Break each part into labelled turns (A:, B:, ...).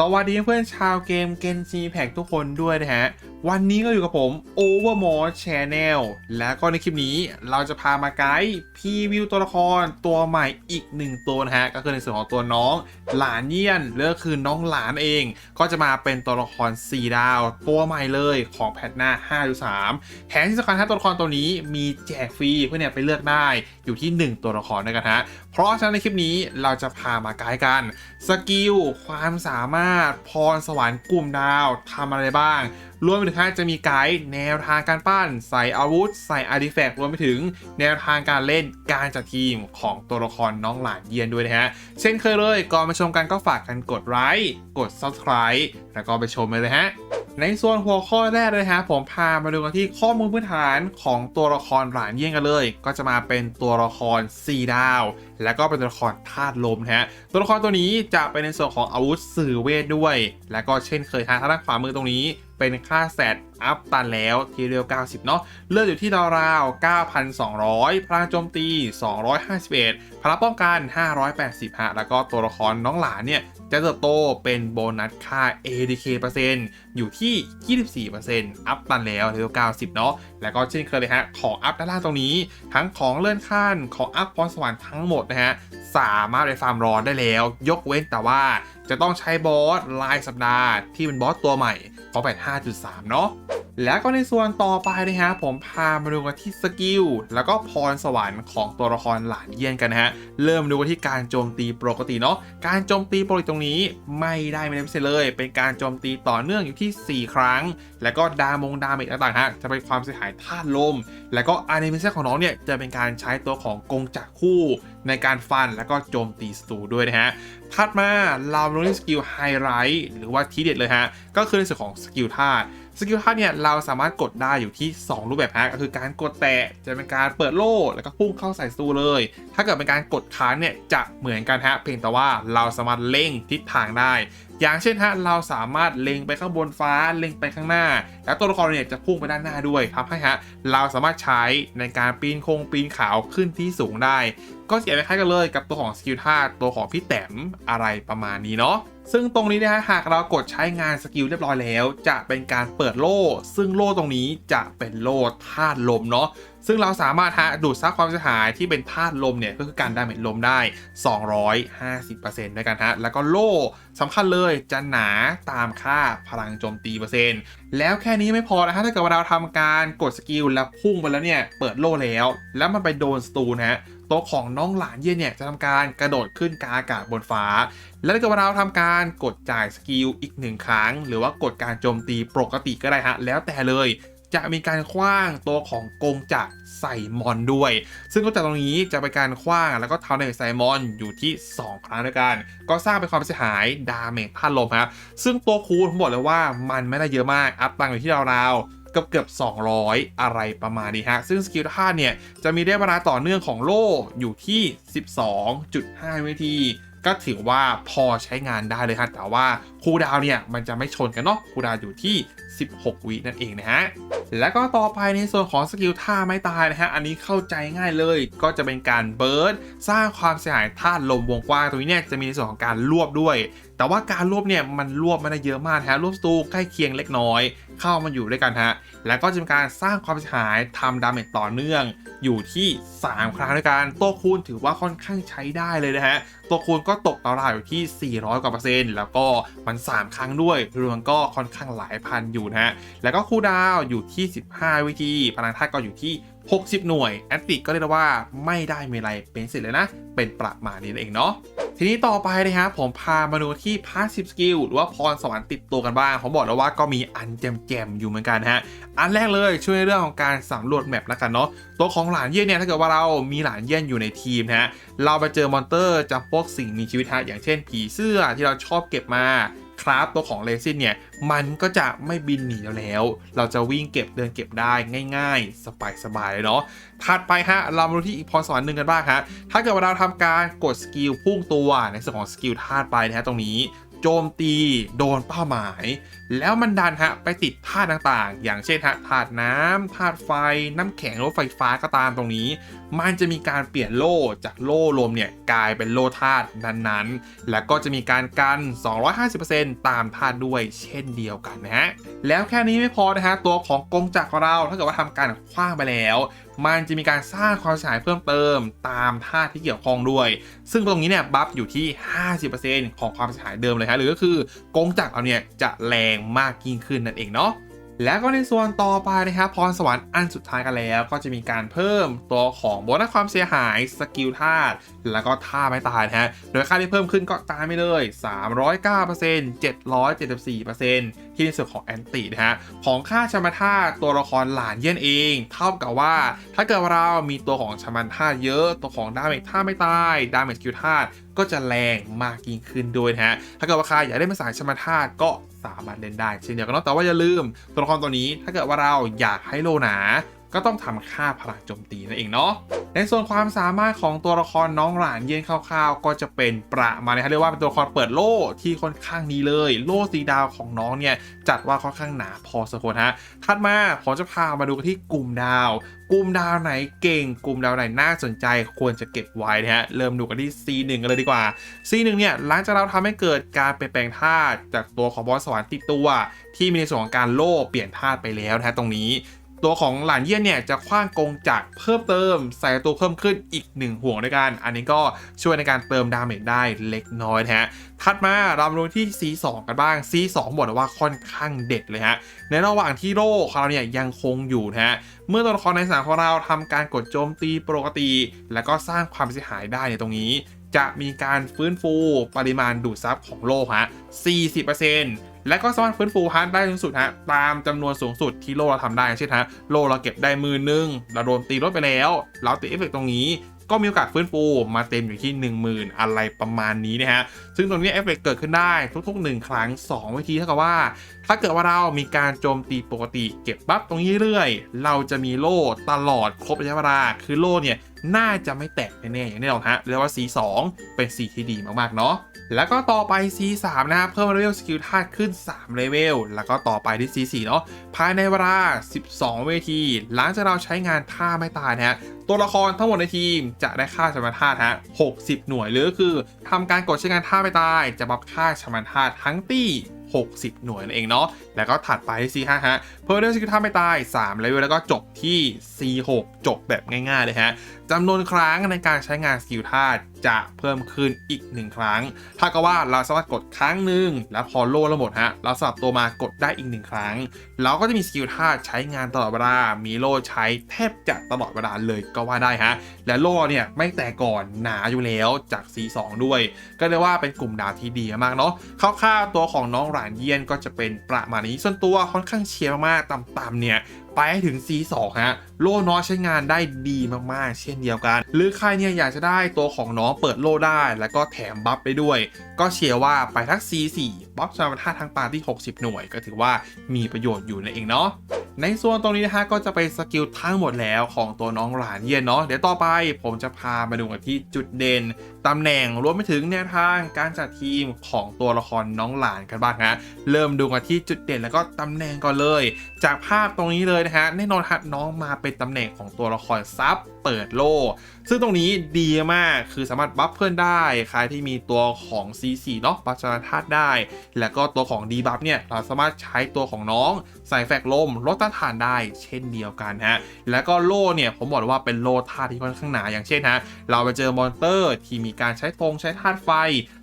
A: สวัสดีเพื่อนชาวเกม Genshin Impact ทุกคนด้วยนะฮะ วันนี้ก็อยู่กับผม Overmore Channel และก็ในคลิปนี้เราจะพามาไกด์พรีวิวตัวละครตัวใหม่อีกหนึ่งตัวนะฮะ ก็คือในส่วนของตัวน้องหลานเยี่ยนหรือก็คือน้องหลานเอง ก็จะมาเป็นตัวละคร 4 ดาว ตัวใหม่เลยของแพทหน้า5.3แถมที่สำคัญฮะตัวละครตัวนี้มีแจกฟรีเพื่อนเนี่ยไปเลือกได้อยู่ที่ 1 ตัวละครด้วยกันฮะ เพราะฉะนั้นในคลิปนี้เราจะพามาไกด์กันสกิลความสามารถพรสวรรค์กลุ่มดาวทำอะไรบ้าง รวมไปถึงจะมีไกด์แนวทางการปั้น ใส่อาวุธ ใส่อาร์ติแฟกต์รวมไปถึงแนวทางการเล่นการจัดทีมของตัวละครน้องหลานเยียนด้วยนะฮะ เช่นเคยเลยก่อนมาชมกันก็ฝากกันกดไลค์กด subscribe แล้วก็ไปชมเลยเลยฮะในส่วนหัวข้อแรกเลยฮะผมพามาดูกันที่ข้อมูลพื้นฐานของตัวละครหลานเยี่ยงกันเลย ก็จะมาเป็นตัวละคร 4 ดาว แล้วก็เป็นตัวละครธาตุลมนะฮะตัวละครตัวนี้จะเป็นในส่วนของอาวุธสื่อเวทด้วย แล้วก็เช่นเคยทางด้านขวามือตรงนี้ เป็นค่าแซดอัพตันแล้วทีเรียว 90 เนาะเลือดอยู่ที่ราวๆ9,200 พลังโจมตี 251 พลังป้องกัน 580ฮะแล้วก็ตัวละครน้องหลานเนี่ย จะเติบโตเป็นโบนัสค่า ADK เปอร์เซ็นต์อยู่ที่ 24%อัพตันแล้วทีเรียว 90 เนาะแล้วก็เช่นเคยเลยฮะ ของอัพด้านล่างตรงนี้ ทั้งของเลื่อนขั้นของอัพพรสวรรค์ทั้งหมดนะฮะสามารถไปฟาร์มรอนได้แล้ว ยกเว้นแต่ว่าจะต้องใช้บอสรายสัปดาห์ที่เป็นบอสตัวใหม่ องแพท5.3 เนาะแล้วก็ในส่วนต่อไปนะฮะผมพามาดูกันที่สกิลแล้วก็พรสวรรค์ของตัวละครหลานเยี่ยนกันนะฮะ เริ่มดูกันที่การโจมตีปกติเนาะการโจมตีปกติตรงนี้ไม่ได้ไม่ได้พิเศษเลย เป็นการโจมตีต่อเนื่องอยู่ที่ 4 ครั้ง แล้วก็ดามงดาเมจต่างๆฮะจะเป็นความเสียหายธาตุลม แล้วก็อ n นิเมชันของน้องเนี่ยจะเป็นการใช้ตัวของกงจักรคู่ในการฟันแล้วก็โจมตีศัตรูด้วยนะฮะถัดมาเราลงที่สกิลไฮไลท์หรือว่าทีเด็ดเลยฮะ ก็คือในส่วนของสกิลธาตุ สกิลธาเนี่ยเราสามารถกดได้อยู่ที่ 2 รูปแบบฮะก็คือการกดแตะจะเป็นการเปิดโล่แล้วก็พุ่งเข้าใส่ศัตรูเลย ถ้าเกิดเป็นการกดค้างเนี่ยจะเหมือนกันฮะเพียงแต่ว่าเราสามารถเล่งทิศทางได้ อย่างเช่นฮะเราสามารถเล็งไปข้างบนฟ้าเล็งไปข้างหน้า แล้วตัวละครเนี่ยจะพุ่งไปด้านหน้าด้วยทำให้ฮะเราสามารถใช้ในการปีนโคงปีนเขาขึ้นที่สูงได้ ก็เสียไปคล้ายกันเลยกับตัวของสกิลท่าตัวของพี่แต้มอะไรประมาณนี้เนาะ ซึ่งตรงนี้นะฮะหากเรากดใช้งานสกิลเรียบร้อยแล้ว จะเป็นการเปิดโล่ ซึ่งโล่ตรงนี้จะเป็นโล่ธาตุลมเนาะซึ่งเราสามารถฮะดูดซับความเสียหายที่เป็นธาตุลมเนี่ยก็คือการดาเมจลมได้ 250%ด้วยกันฮะแล้วก็โล่สำคัญเลยจะหนาตามค่าพลังโจมตีเปอร์เซ็นต์แล้วแค่นี้ไม่พอนะฮะถ้าเกิดว่าเราทำการกดสกิลแล้วพุ่งไปแล้วเนี่ยเปิดโล่แล้ว แล้วมันไปโดนสตูนะฮะ ตัวของน้องหลานเย่นเนี่ยจะทำการกระโดดขึ้นกาอากาศบนฟ้า แล้วถ้าเกิดว่าเราทำการกดจ่ายสกิลอีกหนึ่งครั้ง หรือว่ากดการโจมตีปกติก็ได้ฮะแล้วแต่เลยจะมีการคว้างตัวของกงจักรใส่มอนด้วย ซึ่งกงจักตรงนี้จะเป็นการคว้างแล้วก็เท้าในใส่มอนอยู่ที่ 2 ครั้งด้วยกัน ก็สร้างเป็นความเสียหายดาเมจท่านลมครับ ซึ่งตัวคูณผมบอกเลยว่ามันไม่ได้เยอะมาก อัพตังอยู่ที่ราวๆ เกือบเกือบ200 อะไรประมาณนี้ฮะ ซึ่งสกิลท่าเนี่ย จะมีได้เวลาต่อเนื่องของโล่อยู่ที่ 12.5 วินาทีก็ถือว่าพอใช้งานได้เลยฮะแต่ว่าคูดาวเนี่ยมันจะไม่ชนกันเนาะคูดาวอยู่ที่ 16 วินั่นเองนะฮะ แล้วก็ต่อไปในส่วนของสกิลท่าไม่ตายนะฮะ อันนี้เข้าใจง่ายเลย ก็จะเป็นการเบิร์ดสร้างความเสียหายธาลมวงกว้างตรงนี้เนี่ยจะมีในส่วนของการรวบด้วย แต่ว่าการรวบเนี่ยมันรวบไม่ได้เยอะมากฮะรวบสตูใกล้เคียงเล็กน้อย เข้ามาอยู่ด้วยกันฮะแล้วก็จะเป็นการสร้างความเสียหายทำดาเมจต่อเนื่อง อยู่ที่ 3 ครั้งด้วยกันตัวคูณถือว่าค่อนข้างใช้ได้เลยนะฮะตัวคูณก็ตกตราวอยู่ที่ 400 กว่าเปอร์เซ็นต์แล้วก็มัน 3 ครั้งด้วยรวมก็ค่อนข้างหลายพันอยู่นะฮะแล้วก็คูลดาวอยู่ที่ 15 วิธีพลังธาตุก็อยู่ที่ 60 หน่วยแอตติกก็เรียกว่าไม่ได้มีอะไรเป็นสิทธิ์เลยนะ เป็นประมาณนี้นั่นเองเนาะ ทีนี้ต่อไปนะฮะผมพามาดูที่ passive skill หรือว่าพรสวรรค์ติดตัวกันบ้างผมบอกแล้วว่าก็มีอันแจมๆอยู่เหมือนกันฮะอันแรกเลยช่วยในเรื่องของการสำรวจแมปแล้วกันเนาะตัวของหลานเยี่ยนเนี่ยถ้าเกิดว่าเรามีหลานเยี่ยนอยู่ในทีมนะฮะเราไปเจอมอนเตอร์จำพวกสิ่งมีชีวิตฮะอย่างเช่นผีเสื้อที่เราชอบเก็บมา คราฟตัวของเลซินเนี่ย มันก็จะไม่บินหนีแล้ว เราจะวิ่งเก็บเดินเก็บได้ง่าย ๆ สบายๆเลยเนาะถัดไปฮะ เรามาดูที่อีกพรสวรรค์หนึ่งกันบ้างฮะ ถ้าเกิดว่าเราทำการกดสกิลพุ่งตัวในส่วนของสกิลธาตุไปนะฮะตรงนี้ โจมตีโดนเป้าหมาย แล้วมันดันฮะไปติดธาตุต่างๆ อย่างเช่นฮะธาตุน้ำธาตุไฟ น้ำแข็งหรือไฟฟ้าก็ตามตรงนี้ มันจะมีการเปลี่ยนโล่จากโล่ลมเนี่ยกลายเป็นโล่ธาตุนั้นๆ แล้วก็จะมีการกัน 250%ตามธาตุด้วยเช่นเดียวกันนะฮะแล้วแค่นี้ไม่พอนะฮะตัวของกงจักรของเราถ้าเกิดว่าทำการคว้างไปแล้ว มันจะมีการสร้างความเสียหายเพิ่มเติมตามธาตุที่เกี่ยวข้องด้วย ซึ่งตรงนี้เนี่ยบัฟอยู่ที่ 50%ของความเสียหายเดิมเลยฮะหรือก็คือกงจักรเราเนี่ยจะแรงมากยิ่งขึ้นนั่นเองเนาะ แล้วก็ในส่วนต่อไปนะครับพรสวรรค์อันสุดท้ายกันแล้ว ก็จะมีการเพิ่มตัวของโบนัสความเสียหายสกิลธาตุแล้วก็ท่าไม่ตายนะฮะโดยค่าที่เพิ่มขึ้นก็ตามไปเลย 309% 774%ที่ในส่วนของแอนตินะฮะของค่าชมาธาตุตัวละครหลานเยี่ยนเอง เท่ากับว่า ถ้าเกิดเรามีตัวของชมธาตุเยอะ ตัวของดาเมจท่าไม่ตายดาเมจสกิลธาตุก็จะแรงมากยิ่งขึ้นด้วยนะฮะถ้าเกิดว่าใครอยากได้มาสายชมาธาตุก็ สามารถเล่นได้เช่นเดียวกันเนาะแต่ว่าอย่าลืมตัวละครตัวนี้ถ้าเกิดว่าเราอยากให้โลหนา ก็ต้องทำค่าพลังโจมตีนั่นเองเนาะ ในส่วนความสามารถของตัวละครน้องหลานเย็นคร่าวๆ ก็จะเป็นประมาณนี้ครับเรียกว่าเป็นตัวละครเปิดโล่ที่ค่อนข้างดีเลย โล่สีดาวของน้องเนี่ยจัดว่าค่อนข้างหนาพอสมควรฮะ ถัดมาผมจะพามาดูกันที่กลุ่มดาว กลุ่มดาวไหนเก่ง กลุ่มดาวไหนน่าสนใจ ควรจะเก็บไว้นะฮะ เริ่มดูกันที่ C1 กันเลยดีกว่า C1 เนี่ยหลังจากเราทำให้เกิดการเปลี่ยนแปลงธาตุจากตัวของบอสสวรรค์ติดตัว ที่มีในส่วนของการโล่เปลี่ยนธาตุไปแล้วนะฮะตรงนี้ ตัวของหลานเยี่ยนเนี่ยจะคว้างกงจักรเพิ่มเติมใส่ตัวเพิ่มขึ้นอีก 1 ห่วงด้วยกัน อันนี้ก็ช่วยในการเติมดาเมจได้เล็กน้อยนะฮะ ถัดมาเรามาดูที่ C2 กันบ้าง C2 บอกว่าค่อนข้างเด็ดเลยฮะ ในระหว่างที่โลกของเราเนี่ยยังคงอยู่นะฮะ เมื่อตัวละครในสนามของเราทำการกดโจมตีปกติ แล้วก็สร้างความเสียหายได้ในตรงนี้ จะมีการฟื้นฟูปริมาณดูดซับของโลกฮะ40% และก็สามารถฟื้นฟูฮาร์ดได้สูงสุดฮะตามจำนวนสูงสุดที่โลเราทำได้เช่นฮะโลเราเก็บได้มือนึงเราโดนตีลดไปแล้ว เราติดเอฟเฟกต์ตรงนี้ก็มีโอกาสฟื้นฟูมาเต็มอยู่ที่ 10,000 อะไรประมาณนี้นะฮะ ซึ่งตรงนี้เอฟเฟกต์เกิดขึ้นได้ทุกๆ 1 ครั้ง 2 วิธีเท่ากับว่า ถ้าเกิดว่าเรามีการโจมตีปกติ เก็บบัฟตรงนี้เรื่อย เราจะมีโล่ตลอดครบระยะเวลา คือโล่เนี่ยน่าจะไม่แตกแน่ๆอย่างแน่นอนฮะเรียกว่า C2 เป็น C ที่ดีมากๆเนาะแล้วก็ต่อไป C3 นะครับเพิ่มเลเวลสกิลธาตุขึ้น3เลเวลแล้วก็ต่อไปที่ C4 เนาะภายในเวลา 12 เวที หลังจากเราใช้งานท่าไม่ตายนะฮะตัวละครทั้งหมดในทีมจะได้ค่าชมธาตุฮะ60 หน่วยหรือคือทำการกดใช้งานท่าไม่ตายจะบัฟค่าชมธาตุทั้งตี้ 60 หน่วยนั่นเองเนาะ แล้วก็ถัดไปที่ C5 ฮะเพิ่มเลเวลสกิลท่าไม่ตาย3เลเวลแล้วก็จบที่ C6 จบแบบง่ายๆเลยฮะจำนวนครั้งในการใช้งานสกิลธาตุจะเพิ่มขึ้นอีก 1 ครั้ง ถ้าก็ว่าเราสามารถกดครั้งหนึ่งแล้วพอโล่เราหมดฮะ เราสลับตัวมากดได้อีก 1 ครั้ง เราก็จะมีสกิลธาตุใช้งานตลอดเวลา มีโล่ใช้แทบจะตลอดเวลาเลยก็ว่าได้ฮะ และโล่เนี่ยไม่แต่ก่อนหนาอยู่แล้วจาก C2 ด้วย ก็เรียกว่าเป็นกลุ่มดาวที่ดีมากเนาะคร่าวๆตัวของน้องานเยียนก็จะเป็นประมาณนี้ส่วนตัวค่อนข้างเชียร์มากๆต่ำๆเนี่ยไปให้ถึง C2 ฮะ โล่น้อยใช้งานได้ดีมากๆ เช่นเดียวกัน หรือใครเนี่ยอยากจะได้ตัวของน้องเปิดโล่ได้ แล้วก็แถมบัฟไปด้วย ก็เชียร์ว่าไปทัก C4 บัฟสมรรถนะทางปาที่ 60 หน่วย ก็ถือว่ามีประโยชน์อยู่นั่นเองเนาะในส่วนตรงนี้นะฮะก็จะเป็นสกิลทั้งหมดแล้วของตัวน้องหลานเย็นเนาะเดี๋ยวต่อไปผมจะพามาดูกันที่จุดเด่นตำแหน่งรวมไปถึงแนวทางการจัดทีมของตัวละครน้องหลานกันบ้างฮะเริ่มดูกันที่จุดเด่นแล้วก็ตำแหน่งก่อนเลย จากภาพตรงนี้เลยนะฮะแน่นอนฮะน้องมาเป็นตำแหน่งของตัวละครซับเปิดโลซึ่งตรงนี้ดีมากคือสามารถบัฟเพื่อนได้ใครที่มีตัวของ C4 เนาะบัฟชนะธาตุได้ แล้วก็ตัวของดีบัฟเนี่ยเราสามารถใช้ตัวของน้องใส่แฟกลมลดต้านทานได้เช่นเดียวกันฮะแล้วก็โล่เนี่ยผมบอกว่าเป็นโล่ธาตุที่ค่อนข้างหนาอย่างเช่นฮะเราไปเจอมอนเตอร์ที่มีการใช้ธงใช้ธาตุไฟ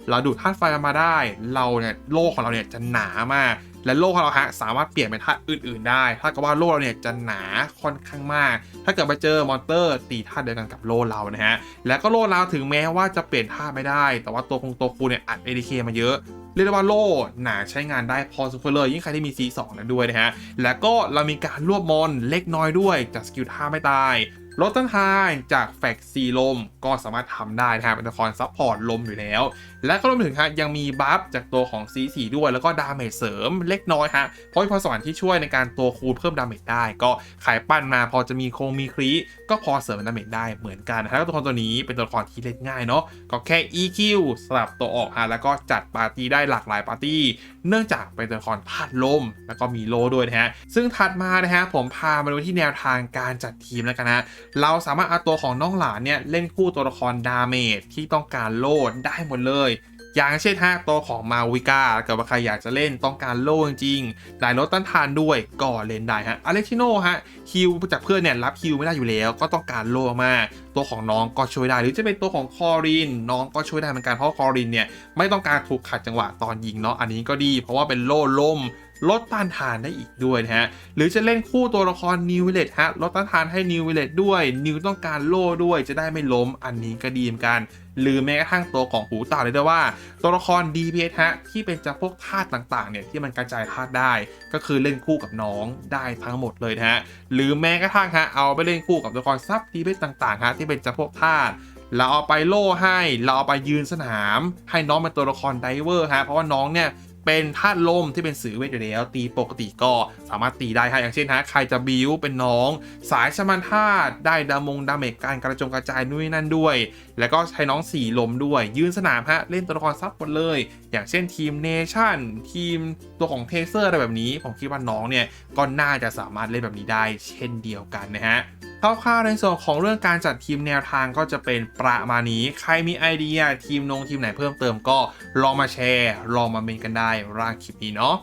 A: เราดูดธาตุไฟมาได้ เราเนี่ยโล่ของเราเนี่ยจะหนามาก และโล่ของเราฮะสามารถเปลี่ยนเป็นธาตุอื่นๆ ได้ ถ้ากับว่าโล่เราเนี่ยจะหนาค่อนข้างมาก ถ้าเกิดไปเจอมอนเตอร์ตีธาตุเดียวกันกับโล่เรานะฮะ แล้วก็โล่เราถึงแม้ว่าจะเปลี่ยนธาตุไม่ได้ แต่ว่าตัวคงตัวคูเนี่ยอัด ADK มาเยอะเรียกได้ว่าโล่หนาใช้งานได้พอสมควรเลย ยิ่งใครที่มี C2 นั้นด้วยนะฮะ แล้วก็เรามีการรวบมอนเล็กน้อยด้วยจากสกิลท่าไม่ตายลดต้นทานจากแฟกซีลมก็สามารถทำได้นะฮะเป็นตัวละครซัพพอร์ตลมอยู่แล้ว และก็รวมถึงฮะยังมีบัฟจากตัวของ C4 ด้วย แล้วก็ดาเมจเสริมเล็กน้อยฮะเพราะมีพรสวรรค์ที่ช่วยในการตัวคูณเพิ่มดาเมจได้ ก็ขายปั้นมาพอจะมีโครงมีครีก็พอเสริมดาเมจได้เหมือนกันนะฮะแล้วตัวละครตัวนี้เป็นตัวละครที่เล่นง่ายเนาะก็แค่ EQ สลับตัวออกฮะแล้วก็จัดปาร์ตี้ได้หลากหลายปาร์ตี้ เนื่องจากเป็นตัวละครธาตุลม แล้วก็มีโลด้วยนะฮะซึ่งถัดมานะฮะผมพามาดูที่แนวทางการจัดทีมแล้วกันนะเราสามารถเอาตัวของน้องหลานเนี่ยเล่นคู่ตัวละครดาเมจที่ต้องการโลดได้หมดเลย อย่างเช่นฮะตัวของมาวิก้าเกิดว่าใครอยากจะเล่นต้องการโล่จริงๆได้ลดต้านทานด้วยก็เล่นได้ฮะอเล็กชิโนฮะคิวจากเพื่อนเนี่ยรับคิวไม่ได้อยู่แล้ว ก็ต้องการโล่มากตัวของน้องก็ช่วยได้ หรือจะเป็นตัวของคอรินน้องก็ช่วยได้เหมือนกันเพราะคอรินเนี่ยไม่ต้องการถูกขัดจังหวะตอนยิงเนาะอันนี้ก็ดี เพราะว่าเป็นโล่ล่ม ลดต้านทานได้อีกด้วยนะฮะ หรือจะเล่นคู่ตัวละครนิวเวเลตฮะ ลดต้านทานให้นิวเวเลตด้วย นิวต้องการโล่ด้วยจะได้ไม่ล้มอันนี้ก็ดีเหมือนกัน หรือแม้กระทั่งตัวของหูต่าเลยด้วยว่า ตัวละคร DPS ฮะ ที่เป็นจำพวกธาตุต่างๆเนี่ยที่มันกระจายธาตุได้ ก็คือเล่นคู่กับน้องได้ทั้งหมดเลยนะฮะ หรือแม้กระทั่งฮะเอาไปเล่นคู่กับตัวละครซับ DPS ต่างๆฮะที่เป็นจำพวกธาตุเราเอาไปโล่ให้ เราเอาไปยืนสนาม ให้น้องเป็นตัวละครไดเวอร์ฮะ เพราะว่าน้องเนี่ย เป็นธาตุลมที่เป็นสื่อเวทอยู่แล้ว ตีปกติก็สามารถตีได้ฮะอย่างเช่นฮะใครจะบิวเป็นน้อง สายชมันธาตุได้ดามงดาเมจการกระจงกระจายนู่นนนั่นด้วย แล้วก็ใช้น้องสีลมด้วย ยืนสนามฮะเล่นตัวละครซับหมดเลย อย่างเช่นทีมเนชั่นทีมตัวของเทเซอร์อะไรแบบนี้ ผมคิดว่าน้องเนี่ยก็น่าจะสามารถเล่นแบบนี้ได้ เช่นเดียวกันนะฮะคร่าวๆในส่วนของเรื่องการจัดทีมแนวทางก็จะเป็นประมาณนี้ ใครมีไอเดียทีมนงทีมไหนเพิ่มเติมก็ลองมาแชร์ ลองมาเมนกันได้ร่างคลิปนี้เนาะ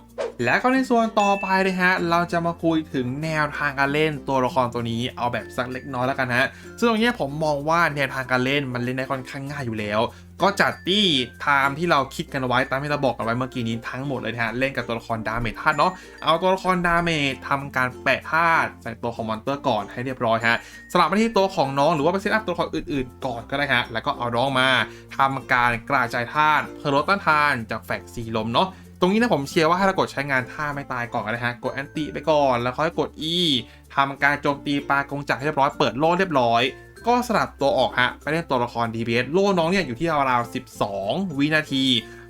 A: และก็ในส่วนต่อไปนะฮะ เราจะมาคุยถึงแนวทางการเล่นตัวละครตัวนี้เอาแบบสักเล็กน้อยแล้วกันฮะ ซึ่งตรงนี้ผมมองว่าแนวทางการเล่นมันเล่นได้ค่อนข้างง่ายอยู่แล้ว ก็จัดที่ไทม์ที่เราคิดกันไว้ตามที่เราบอกกันไว้เมื่อกี้นี้ทั้งหมดเลยนะฮะ เล่นกับตัวละครดาเมจธาตุเนาะ เอาตัวละครดาเมจทำการแปะธาตุใส่ตัวของมอนเตอร์ก่อนให้เรียบร้อยฮะสลับมาที่ตัวของน้องหรือว่าไปเซตอัพตัวละครอื่นๆ ก่อนก็ได้ฮะ แล้วก็เอาน้องมาทำการกระจายธาตุเพื่อลดต้านทานจากแฟกสีลมเนาะ ตรงนี้นะผมเชียร์ว่าให้เรากดใช้งานท่าไม่ตายก่อนนะฮะ กดแอนตี้ไปก่อน แล้วค่อยกด E ทำการโจมตีปลากงจักรให้เรียบร้อย เปิดโล่เรียบร้อย ก็สลับตัวออกฮะ ไปเล่นตัวละคร DPS โล่น้องเนี่ยอยู่ที่ราวๆ12 วินาที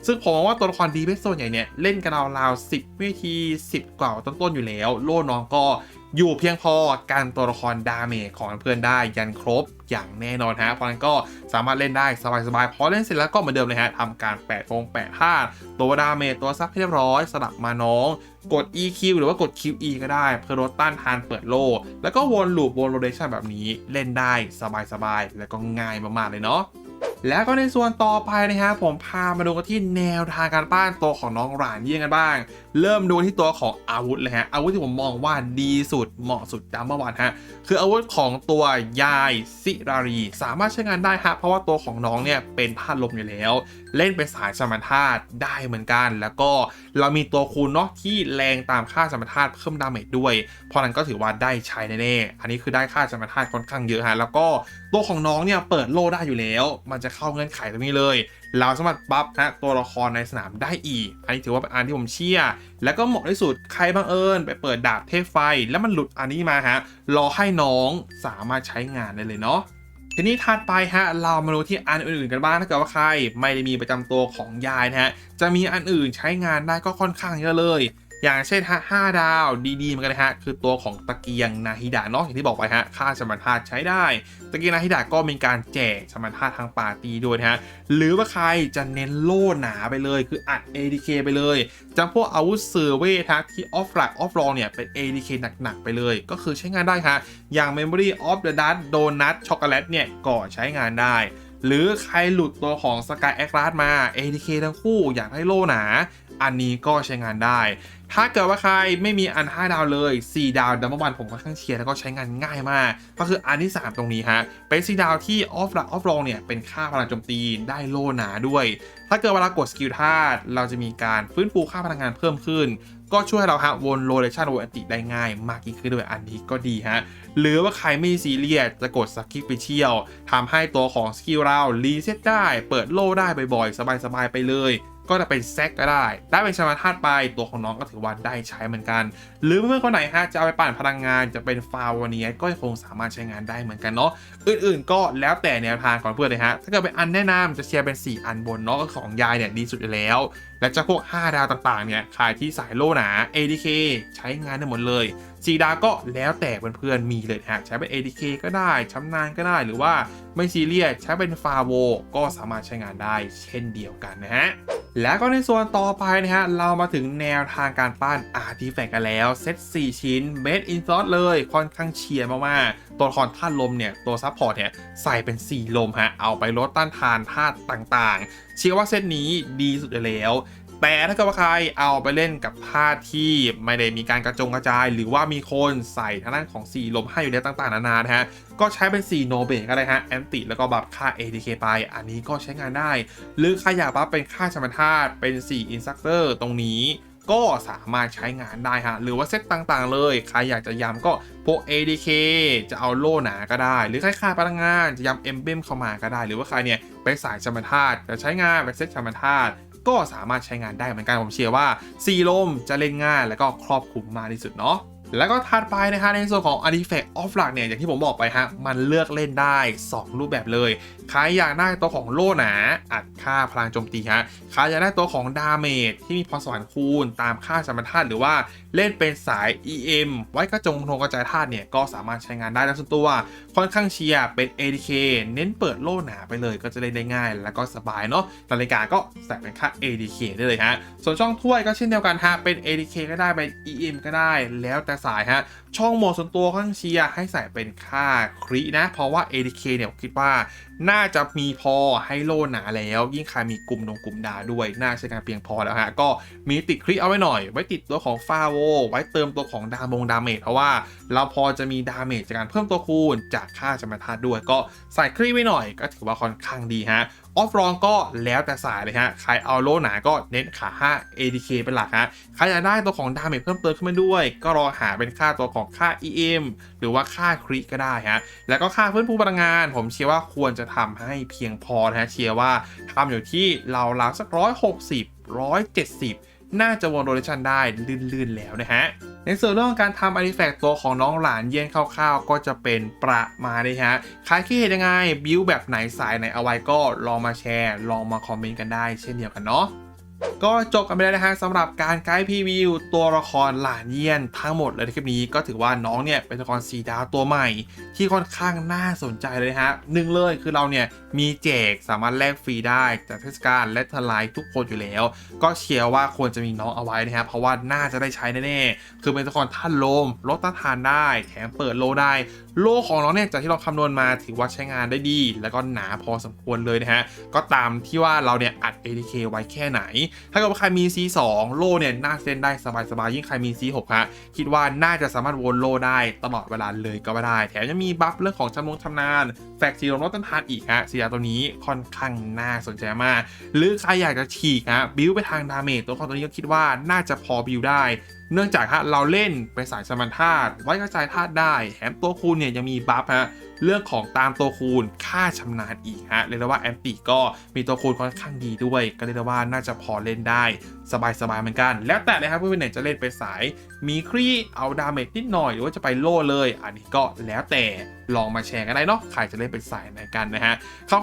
A: ซึ่งผมว่าตัวละคร DPS ส่วนใหญ่เนี่ยเล่นกันราวๆ10 วินาที 10 กว่าต้นๆอยู่แล้ว โล่น้องก็ อยู่เพียงพอการตัวละครดาเมจของเพื่อนได้ยันครบอย่างแน่นอนฮะเพราะนั้นก็สามารถเล่นได้สบายๆพอเล่นเสร็จแล้วก็เหมือนเดิมเลยฮะทำการแปะฟงแปะธาตุตัวดาเมจตัวซับให้เรียบร้อย สลับมาน้อง กด EQ หรือว่ากด QE ก็ได้ เพื่อลดต้านทานเปิดโล แล้วก็วนลูปวนโรเดชันแบบนี้เล่นได้สบายๆแล้วก็ง่ายมากๆเลยเนาะ แล้วก็ในส่วนต่อไปนะครับผมพามาดูกันที่แนวทางการป้านตัวของน้องหลานเยี่ยงกันบ้าง เริ่มดูที่ตัวของอาวุธเลยฮะอาวุธที่ผมมองว่าดีสุดเหมาะสุดดามเมื่อวันฮะคืออาวุธของตัวยายซิรารี สามารถใช้งานได้ฮะเพราะว่าตัวของน้องเนี่ยเป็นธาตุลมอยู่แล้ว เล่นเป็นสายสมรรถาตุได้เหมือนกัน แล้วก็เรามีตัวคูณเนาะที่แรงตามค่าสมรรถาตุเพิ่มดาเมจด้วย เพราะนั้นก็ถือว่าได้ใช้แน่ๆอันนี้คือได้ค่าสมรรถาตุค่อนข้างเยอะฮะแล้วก็ตัวของน้องเนี่ยเปิดโล่ได้อยู่แล้ว มันจะเข้าเงื่อนไขตรงนี้เลย เราสามารถบัฟนะตัวละครในสนามได้อีก อันนี้ถือว่าเป็นอันที่ผมเชื่อ แล้วก็เหมาะที่สุดใครบังเอิญไปเปิดดาบเทพไฟ แล้วมันหลุดอันนี้มาฮะรอให้น้องสามารถใช้งานได้เลยเนาะ ทีนี้ถัดไปฮะเรามาดูที่อันอื่นๆกันบ้างถ้าเกิดว่าใคร ไม่ได้มีประจำตัวของยายนะฮะจะมีอันอื่นใช้งานได้ก็ค่อนข้างเยอะเลย อย่างเช่นฮะ5ดาวดีๆเหมือนกันนะฮะคือตัวของตะเกียงนาฮิดะเนาะอย่างที่บอกไปฮะค่าสมรรถาใช้ได้ ตะเกียงนาฮิดะก็มีการแจกสมรรถาทางปาร์ตี้ด้วยนะฮะหรือว่าใครจะเน้นโล่หนาไปเลยคืออัด ADK ไปเลยจำพวกอาวุธเซอร์เวทฮะที่ออฟไลน์ออฟรองเนี่ยเป็น ADK หนักๆไปเลย ก็คือใช้งานได้ฮะอย่าง Memory of the Dust Donut Chocolate เนี่ยก็ใช้งานได้หรือใครหลุดตัวของ Sky a c r a s มา ADK ทั้งคู่อยากให้โล่หนา อันนี้ก็ใช้งานได้ ถ้าเกิดว่าใครไม่มีอัน 5 ดาวเลย 4 ดาวดัมเบิลวันผมค่อนข้างเชียร์แล้วก็ใช้งานง่ายมาก ก็คืออันที่ 3 ตรงนี้ฮะ เป็น4ดาวที่ออฟลน์ออฟรองเนี่ย เป็นค่าพลังโจมตีได้โล่หนาด้วย ถ้าเกิดเวลากดสกิลธาตุเราจะมีการฟื้นฟูค่าพลังงานเพิ่มขึ้นก็ช่วยให้เราฮะวนโรเลชันวนอันติได้ง่ายมากยิ่งขึ้นด้วยอันนี้ก็ดีฮะ หรือว่าใครไม่ซีเรียสจะกดสกิลไปเชี่ยวทำให้ตัวของสกิลเรารีเซ็ตได้ เปิดโลได้บ่อยๆ สบายๆ ไปเลย ก็จะเป็นแซกก็ได้ ได้เป็นชมาธาตุไปตัวของน้องก็ถือว่าได้ใช้เหมือนกัน หรือเมื่อคนไหนฮะจะเอาไปปั่นพลังงานจะเป็นฟาวเนียก็คงสามารถใช้งานได้เหมือนกันเนาะอื่นๆ ก็แล้วแต่แนวทางของเพื่อนเลยฮะถ้าเกิดเป็นอันแนะนำจะเชียร์เป็น 4 อันบนเนาะก็ของยายเนี่ยดีสุดอยู่แล้ว และเจะพวก 5 ดาวต่างๆ เนี่ยขายที่สายโลหนา ADK ใช้งานได้หมดเลยสีดาวก็แล้วแต่เพื่อนๆมีเลยฮะใช้เป็น ADK ก็ได้ชำนาญก็ได้หรือว่าไม่ซีเรียสใช้เป็นฟาโวก็สามารถใช้งานได้เช่นเดียวกันนะฮะแล้วก็ในส่วนต่อไปนะฮะ เรามาถึงแนวทางการปั้นอาร์ติแฟกกันแล้ว เซต 4 ชิ้นเบสอินซอสเลยค่อนข้างเชียร์มากๆ ตัวละครธาตุลมเนี่ย ตัวซับพอร์ตเนี่ย ใส่เป็น 4 ลมฮะ เอาไปลดต้านทานธาตุต่างๆ เชื่อว่าเซตนี้ดีสุดเลยแล้ว แต่ถ้าเกิดว่าใครเอาไปเล่นกับธาตุที่ไม่ได้มีการกระจงกระจาย หรือว่ามีคนใส่ทางด้านของ4ลมให้อยู่แล้วต่างๆ นานานะฮะก็ใช้เป็น4โนเบก็ได้ฮะแอนติแล้วก็บัฟค่า ATK ไป อันนี้ก็ใช้งานได้ หรือใครอยากบัฟเป็นค่าชมธาตุเป็น4อินซักเตอร์ตรงนี้ ก็สามารถใช้งานได้ฮะ หรือว่าเซตต่างๆ เลย ใครอยากจะย้ำก็พวก ADK จะเอาโล่หนาก็ได้ หรือใครค่าพลังงานจะย้ำเอ็มเบมเข้ามาก็ได้ หรือว่าใครเนี่ยไปสายชมธาตุจะใช้งานไปเซตชมธาตุก็สามารถใช้งานได้เหมือนกันผมเชื่อว่าซีลมจะเล่นง่าย แล้วก็ครอบคลุมมากที่สุดเนาะ แล้วก็ถัดไปนะฮะในส่วนของ Artifact of Luck เนี่ยอย่างที่ผมบอกไปฮะมันเลือกเล่นได้ 2 รูปแบบเลย ใครอยากได้ตัวของโล่หนาอัดค่าพลังโจมตีฮะใครอยากได้ตัวของดาเมจที่มีพรสวรรค์คูณ ตามค่าสมรรถธาตุหรือว่าเล่นเป็นสาย EM ไว้กระจงทงกระจายธาตุเนี่ยก็สามารถใช้งานได้แล้วส่วนตัว ค่อนข้างเชียร์เป็น ADK เน้นเปิดโล่หนาไปเลย ก็จะเล่นได้ง่าย แล้วก็สบายเนาะนาฬิกาก็ใส่เป็นค่า ADK ได้เลยฮะส่วนช่องถ้วยก็เช่นเดียวกันฮะเป็น ADK ก็ได้เป็น EM ก็ได้แล้วแต่สายฮะ ช่องโหมดส่วนตัวค่อนข้างเชียร์ให้ใส่เป็นค่าครินะ เพราะว่า ADK เนี่ยผมคิดว่าน่าจะมีพอให้โล่หนาแล้ว ยิ่งใครมีกลุ่มดงกลุ่มดาด้วย น่าใช้งานเพียงพอแล้วฮะ ก็มีติดคริเอาไว้หน่อย ไว้ติดตัวของฟาโวไว้เติมตัวของดามงดาเมจเพราะว่า เราพอจะมีดาเมจจากการเพิ่มตัวคูณจากค่าจำนวนธาตุด้วย ก็ใส่คริไว้หน่อย ก็ถือว่าค่อนข้างดีฮะออฟรองก็แล้วแต่สายเลยฮะ ใครเอาโลหนาก็เน้นขา 5 ADK เป็นหลักฮะ ใครอยากได้ตัวของดาเมจเพิ่มเติมขึ้นมาด้วย ก็รอหาเป็นค่าตัวของค่า EM หรือว่าค่าคริก็ได้ฮะแล้วก็ค่าฟื้นฟูพลังงาน ผมเชื่อว่าควรจะทำให้เพียงพอนะฮะเชื่อว่าทำอยู่ที่เราราวสักร้อยหกสิบร้อยเจ็ดสิบน่าจะวนโรเ t ชันได้ลื่นๆแล้วนะฮะในส่วนเรื่องการทำอาร์ติแฟกต์ตัวของน้องหลานเย็นคร่าวๆ ก็จะเป็นประมาณนี้ฮะใครคิดเห็นยังไง บิวแบบไหนสายไหนเอาไว้ก็ลองมาแชร์ ลองมาคอมเมนต์กันได้เช่นเดียวกันเนาะ ก็จบกันไปแล้วนะฮะสำหรับการไกด์พรีวิวตัวละครหลานเยี่ยนทั้งหมดเลยในคลิปนี้ก็ถือว่าน้องเนี่ยเป็นตัวละครสีดาวตัวใหม่ ที่ค่อนข้างน่าสนใจเลยฮะหนึ่งเลยคือเราเนี่ยมีแจกสามารถแลกฟรีได้จากเทศกาลและทลายทุกคนอยู่แล้ว ก็เชียร์ว่าควรจะมีน้องเอาไว้นะฮะเพราะว่าน่าจะได้ใช้แน่ๆคือเป็นตัวละครท่านลมลดต้านทานได้แถมเปิดโลได้ โลของน้องเนี่ยจากที่เราคำนวณมาถือว่าใช้งานได้ดี แล้วก็หนาพอสมควรเลยนะฮะ ก็ตามที่ว่าเราเนี่ยอัด ADK ไว้แค่ไหน ถ้าเกิดว่าใครมี C2 โลเนี่ยน่าเส้นได้สบายๆ ยิ่งใครมี C6 ฮะคิดว่าน่าจะสามารถวนโลได้ตลอดเวลาเลยก็ไม่ได้ แถมยังมีบัฟเรื่องของจำนวนชำนาญแฟกซีโรลดต้นทานอีกฮะสีดาตัวนี้ค่อนข้างน่าสนใจมาก หรือใครอยากจะฉีกฮะบิวไปทางดาเมจตัวของตัวนี้ก็คิดว่าน่าจะพอบิวได้ เนื่องจากฮะเราเล่นไปสายสมรรถธาตุไว้กระจายธาตุได้แถมตัวคูณเนี่ยยังมีบัฟฮะเรื่องของตามตัวคูณค่าชำนาญอีกฮะเรียกได้ว่าแอนติก็มีตัวคูณค่อนข้างดีด้วย ก็เรียกได้ว่าน่าจะพอเล่นได้สบายๆเหมือนกัน แล้วแต่เลยครับเพื่อนๆเนี่ยจะเล่นไปสายมีครีเอาดาเมจนิดหน่อยหรือว่าจะไปโล่เลย อันนี้ก็แล้วแต่ลองมาแชร์กันได้เนาะใครจะเล่นเป็นสายไหนกันนะฮะ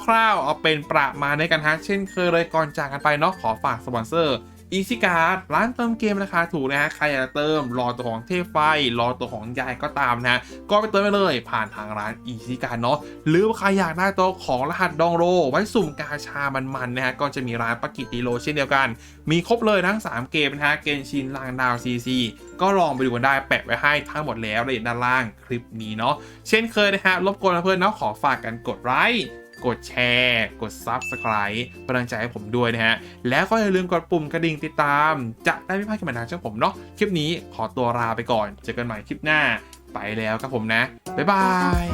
A: คร่าวๆเอาเป็นประมาณในกันฮะเช่นเคยเลยก่อนจากกันไปเนาะขอฝากสปอนเซอร์ Easy Card ร้านเติมเกมราคาถูกนะฮะ ใครอยากเติม รอตัวของเทพไฟ รอตัวของยายก็ตามนะฮะ ก็ไปเติมไปเลยผ่านทางร้าน Easy Card เนาะ หรือว่าใครอยากได้ตัวของรหัสดองโร ไว้สุ่มกาชามันๆนะฮะ ก็จะมีร้านปากิติโลเช่นเดียวกัน มีครบเลยทั้ง 3 เกมนะฮะ เกนชินลางดาวซีซีก็ลองไปดูกันได้แปะไว้ให้ทั้งหมดแล้วในด้านล่างคลิปนี้เนาะ เช่นเคยนะฮะ รบกวนเพื่อนๆเนาะขอฝากกันกดไลค์ กดแชร์ กด Subscribe เป็นกำลังใจให้ผมด้วยนะฮะ แล้วก็อย่าลืมกดปุ่มกระดิ่งติดตาม จะได้ไม่พลาดคลิปใหม่ทางช่องผมเนาะคลิปนี้ขอตัวลาไปก่อน เจอกันใหม่คลิปหน้า ไปแล้วครับผมนะ บ๊ายบาย